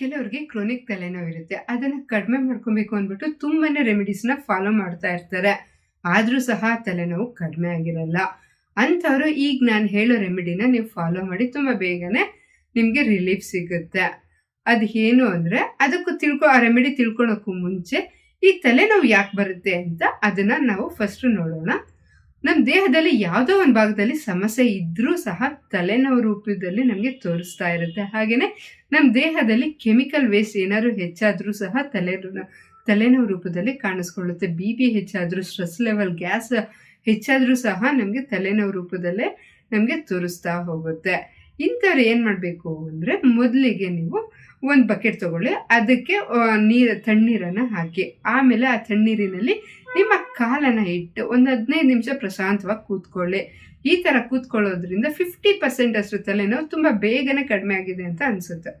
ಕೆಲವ್ರಿಗೆ ಕ್ರೋನಿಕ್ ತಲೆನೋವು ಇರುತ್ತೆ. ಅದನ್ನು ಕಡಿಮೆ ಮಾಡ್ಕೊಬೇಕು ಅಂದ್ಬಿಟ್ಟು ತುಂಬಾ ರೆಮಿಡೀಸ್ನ ಫಾಲೋ ಮಾಡ್ತಾ ಇರ್ತಾರೆ. ಆದರೂ ಸಹ ತಲೆನೋವು ಕಡಿಮೆ ಆಗಿರಲ್ಲ. ಅಂಥವ್ರು ಈಗ ನಾನು ಹೇಳೋ ರೆಮಿಡಿನ ನೀವು ಫಾಲೋ ಮಾಡಿ ತುಂಬ ಬೇಗನೆ ನಿಮಗೆ ರಿಲೀಫ್ ಸಿಗುತ್ತೆ. ಅದು ಏನು ಅಂದರೆ ಅದಕ್ಕೂ ತಿಳ್ಕೊ, ಆ ರೆಮಿಡಿ ತಿಳ್ಕೊಳಕ್ಕೂ ಮುಂಚೆ ಈ ತಲೆನೋವು ಯಾಕೆ ಬರುತ್ತೆ ಅಂತ ಅದನ್ನು ನಾವು ಫಸ್ಟು ನೋಡೋಣ. ನಮ್ಮ ದೇಹದಲ್ಲಿ ಯಾವುದೋ ಒಂದು ಭಾಗದಲ್ಲಿ ಸಮಸ್ಯೆ ಇದ್ದರೂ ಸಹ ತಲೆನೋವು ರೂಪದಲ್ಲಿ ನಮಗೆ ತೋರಿಸ್ತಾ ಇರುತ್ತೆ. ಹಾಗೆಯೇ ನಮ್ಮ ದೇಹದಲ್ಲಿ ಕೆಮಿಕಲ್ ವೇಸ್ಟ್ ಏನಾದರೂ ಹೆಚ್ಚಾದರೂ ಸಹ ತಲೆ ತಲೆನೋವು ರೂಪದಲ್ಲಿ ಕಾಣಿಸ್ಕೊಳ್ಳುತ್ತೆ. ಬಿ ಪಿ ಹೆಚ್ಚಾದರೂ, ಸ್ಟ್ರೆಸ್ ಲೆವೆಲ್, ಗ್ಯಾಸ್ ಹೆಚ್ಚಾದರೂ ಸಹ ನಮಗೆ ತಲೆನೋವು ರೂಪದಲ್ಲೇ ನಮಗೆ ತೋರಿಸ್ತಾ ಹೋಗುತ್ತೆ. ಇಂಥವ್ರು ಏನು ಮಾಡಬೇಕು ಅಂದರೆ ಮೊದಲಿಗೆ ನೀವು ಒಂದು ಬಕೆಟ್ ತೊಗೊಳ್ಳಿ, ಅದಕ್ಕೆ ನೀರು, ತಣ್ಣೀರನ್ನು ಹಾಕಿ. ಆಮೇಲೆ ಆ ತಣ್ಣೀರಿನಲ್ಲಿ ನಿಮ್ಮ ಕಾಲನ್ನು ಇಟ್ಟು ಒಂದು ಹದಿನೈದು ನಿಮಿಷ ಪ್ರಶಾಂತವಾಗಿ ಕೂತ್ಕೊಳ್ಳಿ. ಈ ಥರ ಕೂತ್ಕೊಳ್ಳೋದ್ರಿಂದ ಫಿಫ್ಟಿ ಪರ್ಸೆಂಟ್ ಅಷ್ಟು ತಲೆನೋವು ತುಂಬ ಬೇಗನೆ ಕಡಿಮೆ ಆಗಿದೆ ಅಂತ ಅನಿಸುತ್ತೆ.